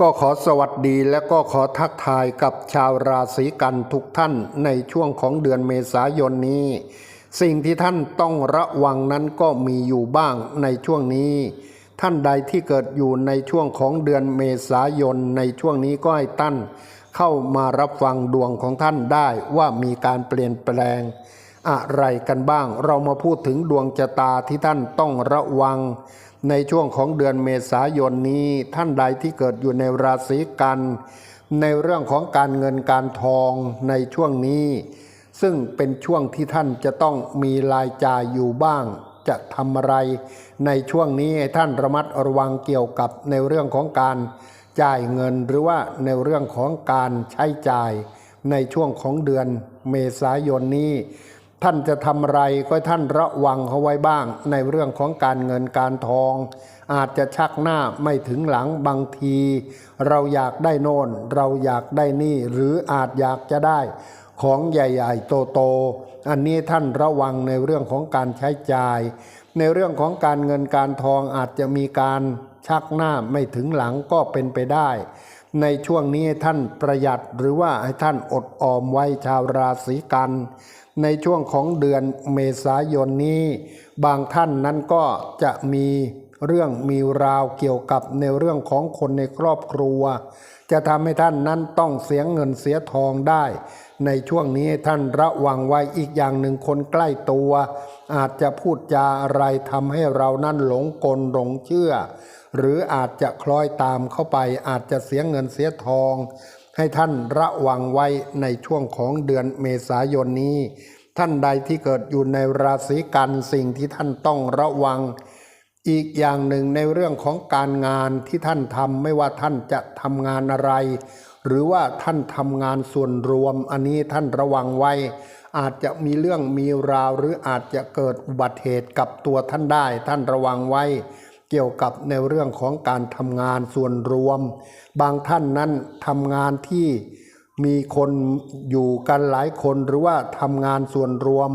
ก็ขอสวัสดีและก็ขอทักทายกับชาวราศีกันทุกท่านในช่วงของเดือนเมษายนนี้ สิ่งที่ท่านต้องระวังนั้นก็มีอยู่บ้างในช่วงนี้ ท่านใดที่เกิดอยู่ในช่วงของเดือนเมษายนในช่วงนี้ก็ให้ท่านเข้ามารับฟังดวงของท่านได้ว่ามีการเปลี่ยนแปลง อะไรกันบ้าง เรามาพูดถึงดวงชะตาที่ท่านต้องระวัง ในช่วงของเดือนเมษายนนี้ท่านใดที่เกิดอยู่ในราศีกัน ในเรื่องของการเงินการทองในช่วงนี้ ซึ่งเป็นช่วงที่ท่านจะต้องมีรายจ่ายอยู่บ้าง จะทำอะไร ในช่วงนี้ให้ท่านระมัดระวังเกี่ยวกับในเรื่องของการจ่ายเงินหรือว่าในเรื่องของการใช้จ่าย ในช่วงของเดือนเมษายนนี้ ท่านจะทำอะไรก็ท่านระวังเขาไว้บ้าง ในเรื่องของการเงินการทอง อาจจะชักหน้าไม่ถึงหลังบางที เราอยากได้โน่น เราอยากได้นี่ หรืออาจอยากจะได้ ของใหญ่ๆโตๆอันนี้ท่านระวังในเรื่องของการใช้จ่าย ในเรื่องของการเงินการทองอาจจะมีการชักหน้าไม่ถึงหลังก็เป็นไปได้ ในช่วงนี้ท่านประหยัดหรือว่าให้ท่านอดออมไว้ชาวราศีกัน ในช่วงของเดือนเมษายนนี้ บางท่านนั้นก็จะมีเรื่องมีราวเกี่ยวกับในเรื่องของคนในครอบครัว จะทำให้ท่านนั้นต้องเสียเงินเสียทองได้ ในช่วงนี้ท่านระวังไว้อีกอย่างหนึ่งคนใกล้ตัว อาจจะพูดจาอะไรทำให้เรานั้นหลงกลหลงเชื่อ หรืออาจจะคล้อยตามเข้าไปอาจจะเสียเงินเสียทอง ให้ท่านระวังไว้ในช่วงของเดือนเมษายนนี้ ท่านใดที่เกิดอยู่ในราศีกันสิ่งที่ท่านต้องระวัง อีกอย่างหนึ่งในเรื่องของการงานที่ท่านทำไม่ว่าท่านจะทำงานอะไร หรือว่าท่านทำงานส่วนรวม อันนี้ท่านระวังไว้ อาจจะมีเรื่องมีราวหรืออาจจะเกิดอุบัติเหตุกับตัวท่านได้ ท่านระวังไว้ เกี่ยวกับในเรื่องของการทำงานส่วนรวม บางท่านนั้นทำงานที่มีคนอยู่กันหลายคนหรือว่าทำงานส่วนรวม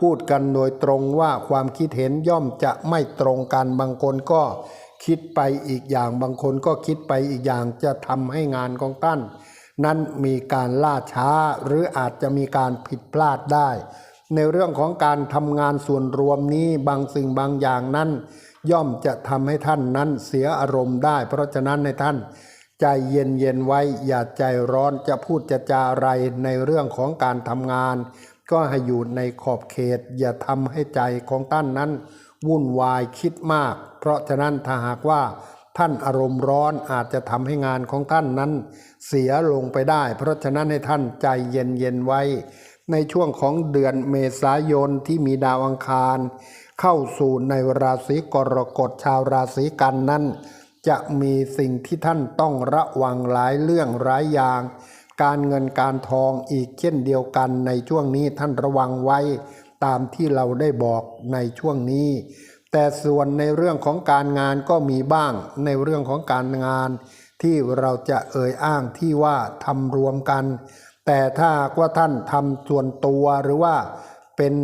พูดกันโดยตรงว่าความคิดเห็นย่อมจะไม่ตรงกันบางคนก็คิดไปอีกอย่าง บางคนก็คิดไปอีกอย่างจะทำให้งานของท่าน นั้นมีการล่าช้าหรืออาจจะมีการผิดพลาดได้ ในเรื่องของการทำงานส่วนรวมนี้บางสิ่งบางอย่างนั้น ย่อมจะทำให้ท่านนั้นเสียอารมณ์ได้ เพราะฉะนั้นในท่านใจเย็นเย็นไว้ อย่าใจร้อนจะพูดจะจาอะไรในเรื่องของการทำงาน ก็ให้อยู่ในขอบเขต อย่าทำให้ใจของท่านนั้น วุ่นวายคิดมาก เพราะฉะนั้นถ้าหากว่าท่านอารมณ์ร้อนอาจจะทำให้งานของท่านนั้น เสียลงไปได้ เพราะฉะนั้นให้ท่านใจเย็นเย็นไว้ ในช่วงของเดือนเมษายนที่มีดาวอังคาร เข้าสู่ในราศีกรกฎชาวราศีกันนั้น จะมีสิ่งที่ท่านต้องระวังหลายเรื่องหลายอย่าง การเงินการทองอีกเช่นเดียวกันในช่วงนี้ท่านระวังไว้ ตามที่เราได้บอกในช่วงนี้ แต่ส่วนในเรื่องของการงานก็มีบ้างในเรื่องของการงาน ที่เราจะเอ่ยอ้างที่ว่าทำรวมกัน แต่ถ้ากว่าท่านทำส่วนตัวหรือว่า เป็น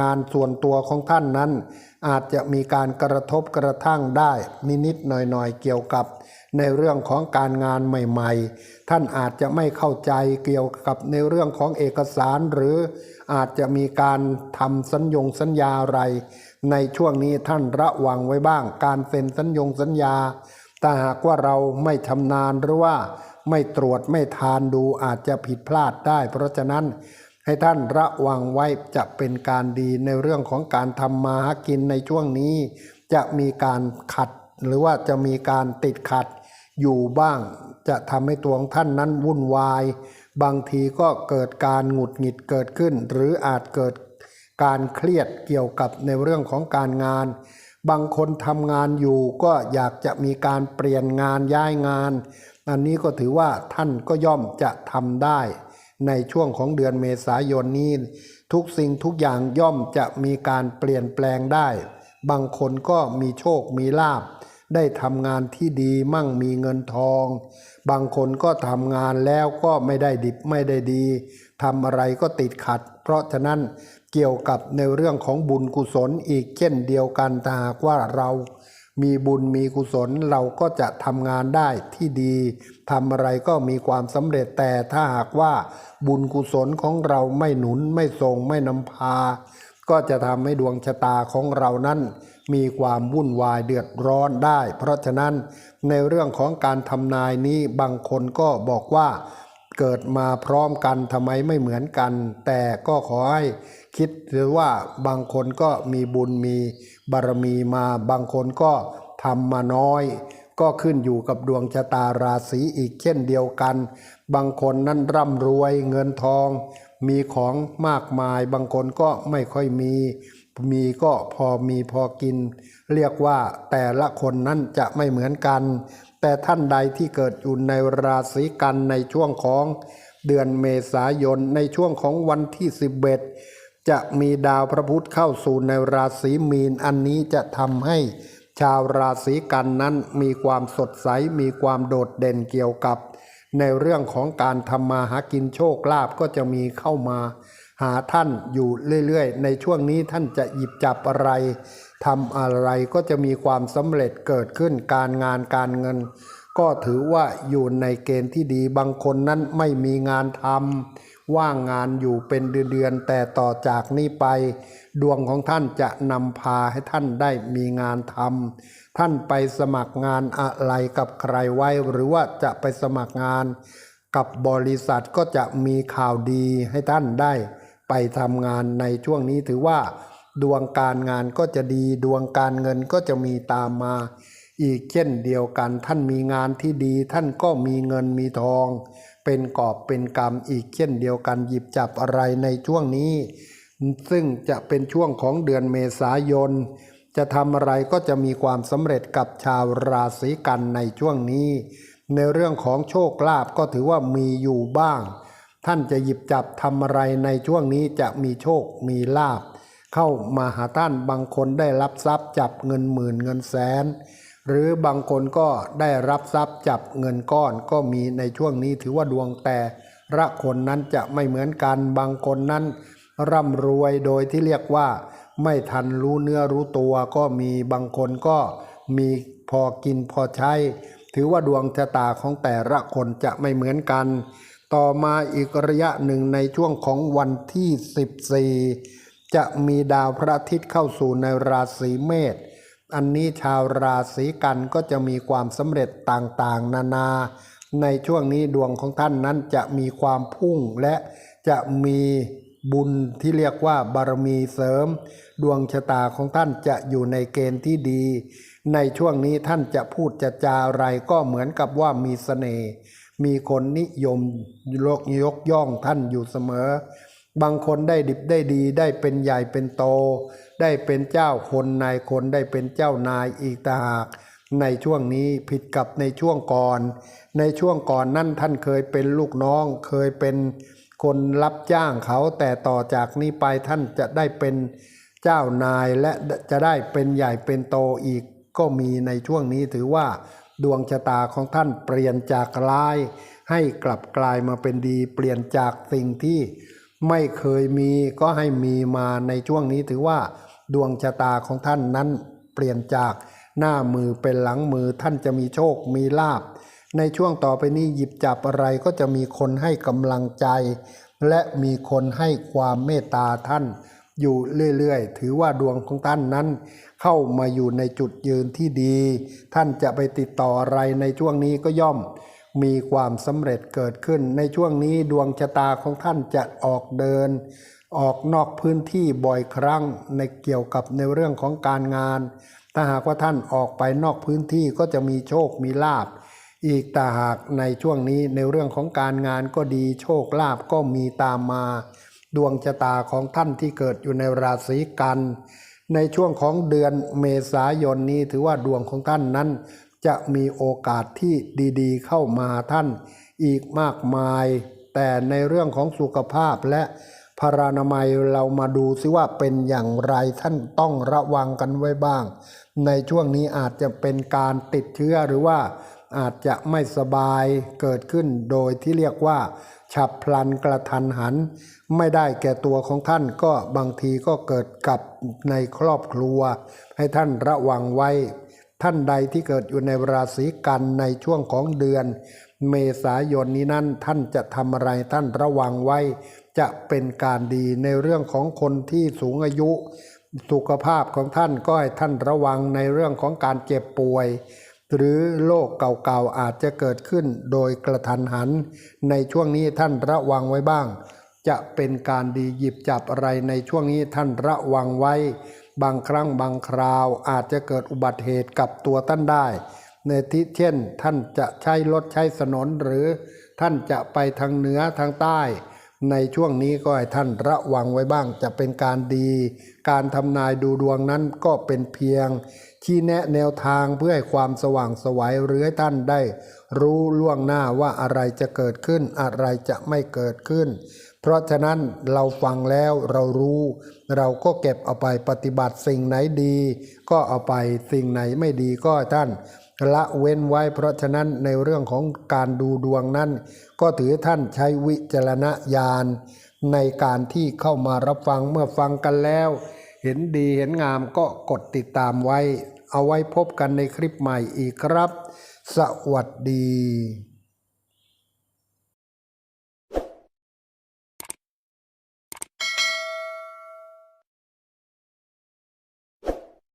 งานส่วนตัวของท่านนั้น อาจจะมีการกระทบกระทั่งได้นิดๆหน่อยๆเกี่ยวกับ ในเรื่องของการงานใหม่ๆ ท่านอาจจะไม่เข้าใจเกี่ยวกับในเรื่องของเอกสารหรืออาจจะมีการทำสัญญงสัญญาอะไร ในช่วงนี้ท่านระวังไว้บ้าง การเซ็นสัญญงสัญญาแต่หากว่าเราไม่ชำนาญหรือว่าไม่ตรวจไม่ทานดูอาจจะผิดพลาดได้ เพราะฉะนั้น ให้ท่านระวังไว้จะเป็นการดีในเรื่องของการทำมาหากินในช่วงนี้ จะมีการขัดหรือว่าจะมีการติดขัดอยู่บ้าง จะทำให้ตัวของท่านนั้นวุ่นวาย บางทีก็เกิดการหงุดหงิดเกิดขึ้น หรืออาจเกิดการเครียดเกี่ยวกับในเรื่องของการงาน บางคนทำงานอยู่ก็อยากจะมีการเปลี่ยนงานย้ายงาน อันนี้ก็ถือว่าท่านก็ย่อมจะทำได้ ในช่วงของเดือนเมษายนนี้ ทุกสิ่งทุกอย่างย่อมจะมีการเปลี่ยนแปลงได้ บางคนก็มีโชคมีลาบ ได้ทำงานที่ดีมั่งมีเงินทอง บางคนก็ทำงานแล้วก็ไม่ได้ดิบไม่ได้ดีทำอะไรก็ติดขัด เพราะฉะนั้นเกี่ยวกับในเรื่องของบุญกุศลอีกเช่นเดียวกันถ้าหากว่าเรา มีบุญมีกุศลเราก็จะทำงานได้ที่ดีทำอะไรก็มีความสำเร็จแต่ถ้าหากว่าบุญกุศลของเราไม่หนุนไม่ส่งไม่นำพา ก็จะทำให้ดวงชะตาของเรานั้นมีความวุ่นวายเดือดร้อนได้ เพราะฉะนั้นในเรื่องของการทำนายนี้บางคนก็บอกว่า เกิดมาพร้อมกันทำไมไม่เหมือนกัน แต่ก็ขอให้คิดหรือว่าบางคนก็มีบุญมีบารมีมาบางคนก็ทำมาน้อย ก็ขึ้นอยู่กับดวงชะตาราศีอีกเช่นเดียวกัน บางคนนั้นร่ำรวยเงินทอง มีของมากมาย บางคนก็ไม่ค่อยมี มีก็พอมีพอกิน เรียกว่าแต่ละคนนั้นจะไม่เหมือนกัน แต่ท่านใดที่เกิดอยู่ในราศีกันในช่วงของเดือนเมษายนในช่วงของวันที่11จะมีดาวพระพุธเข้าสู่ในราศีมีนอันนี้จะทำให้ชาวราศีกันนั้นมีความสดใสมีความโดดเด่นเกี่ยวกับ ในเรื่องของการทำมาหากินโชคลาภก็จะมีเข้ามา หาท่านอยู่เรื่อยๆ ในช่วงนี้ท่านจะหยิบจับอะไรทำอะไรก็จะมีความสำเร็จเกิดขึ้นการงานการเงิน ก็ถือว่าอยู่ในเกณฑ์ที่ดีบางคนนั้นไม่มีงานทำว่างงานอยู่เป็นเดือนๆแต่ต่อจากนี้ไป ดวงของท่านจะนำพาให้ท่านได้มีงานทำท่านไปสมัครงานอะไรกับใครไว้หรือว่าจะไปสมัครงานกับบริษัทก็จะมีข่าวดีให้ท่านได้ ไปทำงานในช่วงนี้ถือว่า ดวงการงานก็จะดีดวงการเงินก็จะมีตามมา อีกเช่นเดียวกันท่านมีงานที่ดี ท่านก็มีเงินมีทอง เป็นกอบเป็นกรรมอีกเช่นเดียวกันหยิบจับอะไรในช่วงนี้ ซึ่งจะเป็นช่วงของเดือนเมษายน จะทำอะไรก็จะมีความสำเร็จกับชาวราศีกันในช่วงนี้ ในเรื่องของโชคลาภก็ถือว่ามีอยู่บ้าง ท่านจะหยิบจับทำอะไรในช่วงนี้จะมีโชคมีลาภเข้ามาหาท่านบางคนได้รับทรัพย์จับเงินหมื่นเงินแสน หรือบางคนก็ได้รับทรัพย์จับเงินก้อนก็มีในช่วงนี้ถือว่าดวงแต่ละคนนั้นจะไม่เหมือนกันบางคนนั้น ร่ำรวยโดยที่เรียกว่า ไม่ทันรู้เนื้อรู้ตัวก็มีบางคนก็มีพอกินพอใช้ ถือว่าดวงชะตาของแต่ละคนจะไม่เหมือนกัน ต่อมาอีกระยะหนึ่งในช่วงของวันที่ 14 จะมีดาวพระอาทิตย์เข้าสู่ในราศีเมษ อันนี้ชาวราศีกันก็จะมีความสำเร็จต่างๆ นานา ในช่วงนี้ดวงของท่านนั้นจะมีความพุ่งและจะมีบุญที่เรียกว่าบารมีเสริม ดวงชะตาของท่านจะอยู่ในเกณฑ์ที่ดี ในช่วงนี้ท่านจะพูดจะจาอะไรก็เหมือนกับว่ามีเสน่ห์ มีคนนิยมยกยกย่องท่านอยู่เสมอ บางคนได้ดิบได้ดีได้เป็นใหญ่เป็นโต ได้เป็นเจ้าคนนายคนได้เป็นเจ้านายอีกต่างหากในช่วงนี้ผิดกับในช่วงก่อน ในช่วงก่อนนั่นท่านเคยเป็นลูกน้อง เคยเป็นคนรับจ้างเขาแต่ต่อจากนี้ไปท่านจะได้เป็นเจ้านายและจะได้เป็นใหญ่เป็นโตอีกก็มีในช่วงนี้ถือว่า ดวงชะตาของท่านเปลี่ยนจากร้าย ให้กลับกลายมาเป็นดี เปลี่ยนจากสิ่งที่ไม่เคยมีก็ให้มีมาในช่วงนี้ถือว่า ดวงชะตาของท่านนั้นเปลี่ยนจากหน้ามือเป็นหลังมือท่านจะมีโชคมีลาบ ในช่วงต่อไปนี้หยิบจับอะไรก็จะมีคนให้กำลังใจ และมีคนให้ความเมตตาท่าน อยู่เรื่อยๆ ถือว่าดวงของท่านนั้น เข้ามาอยู่ในจุดยืนที่ดี ท่านจะไปติดต่ออะไรในช่วงนี้ก็ย่อม มีความสำเร็จเกิดขึ้น ในช่วงนี้ดวงชะตาของท่านจะออกเดิน ออกนอกพื้นที่บ่อยครั้งในเกี่ยวกับในเรื่องของการงาน ถ้าหากว่าท่านออกไปนอกพื้นที่ก็จะมีโชคมีลาบอีกแต่หากในช่วงนี้ในเรื่องของการงานก็ดีโชคลาภก็มีตามมา ดวงชะตาของท่านที่เกิดอยู่ในราศีกัน ในช่วงของเดือนเมษายนนี้ถือว่าดวงของท่านนั้น จะมีโอกาสที่ดีๆ เข้ามาท่านอีกมากมาย แต่ในเรื่องของสุขภาพและพารานามัยเรามาดูซิว่าเป็นอย่างไรท่านต้องระวังกันไว้บ้าง ในช่วงนี้อาจจะเป็นการติดเชื้อหรือว่า อาจจะไม่สบายเกิดขึ้นโดยที่เรียกว่า ฉับพลันกระทันหัน ไม่ได้แก่ตัวของท่านก็บางทีก็เกิดกับในครอบครัว ให้ท่านระวังไว้ ท่านใดที่เกิดอยู่ในราศีกันในช่วงของเดือน เมษายนนี้นั้นท่านจะทำอะไรท่านระวังไว้ จะเป็นการดีในเรื่องของคนที่สูงอายุ สุขภาพของท่านก็ให้ท่านระวังในเรื่องของการเจ็บป่วย หรือโรคเก่าๆอาจจะเกิดขึ้นโดยกระทันหัน ในช่วงนี้ท่านระวังไว้บ้าง จะเป็นการดีหยิบจับอะไรในช่วงนี้ท่านระวังไว้ บางครั้งบางคราวอาจจะเกิดอุบัติเหตุกับตัวท่านได้ ในที่เช่นท่านจะใช้รถใช้ถนนหรือท่านจะไปทางเหนือทางใต้ ในช่วงนี้ก็ให้ท่านระวังไว้บ้างจะเป็นการดี การทำนายดูดวงนั้นก็เป็นเพียงชี้แนะแนวทางเพื่อให้ความสว่างสวัยหรือให้ท่านได้ รู้ล่วงหน้าว่าอะไรจะเกิดขึ้นอะไรจะไม่เกิดขึ้น เพราะฉะนั้นเราฟังแล้วเรารู้ เราก็เก็บเอาไปปฏิบัติสิ่งไหนดี ก็เอาไปสิ่งไหนไม่ดีก็ท่าน ละเว้นไว้ เพราะฉะนั้นในเรื่องของการดูดวงนั้น ก็ถือท่านใช้วิจารณญาณในการที่เข้ามารับฟังเมื่อฟังกันแล้ว เห็นดีเห็นงามก็กดติดตามไว้ เอาไว้พบกันในคลิปใหม่อีกครับ สวัสดี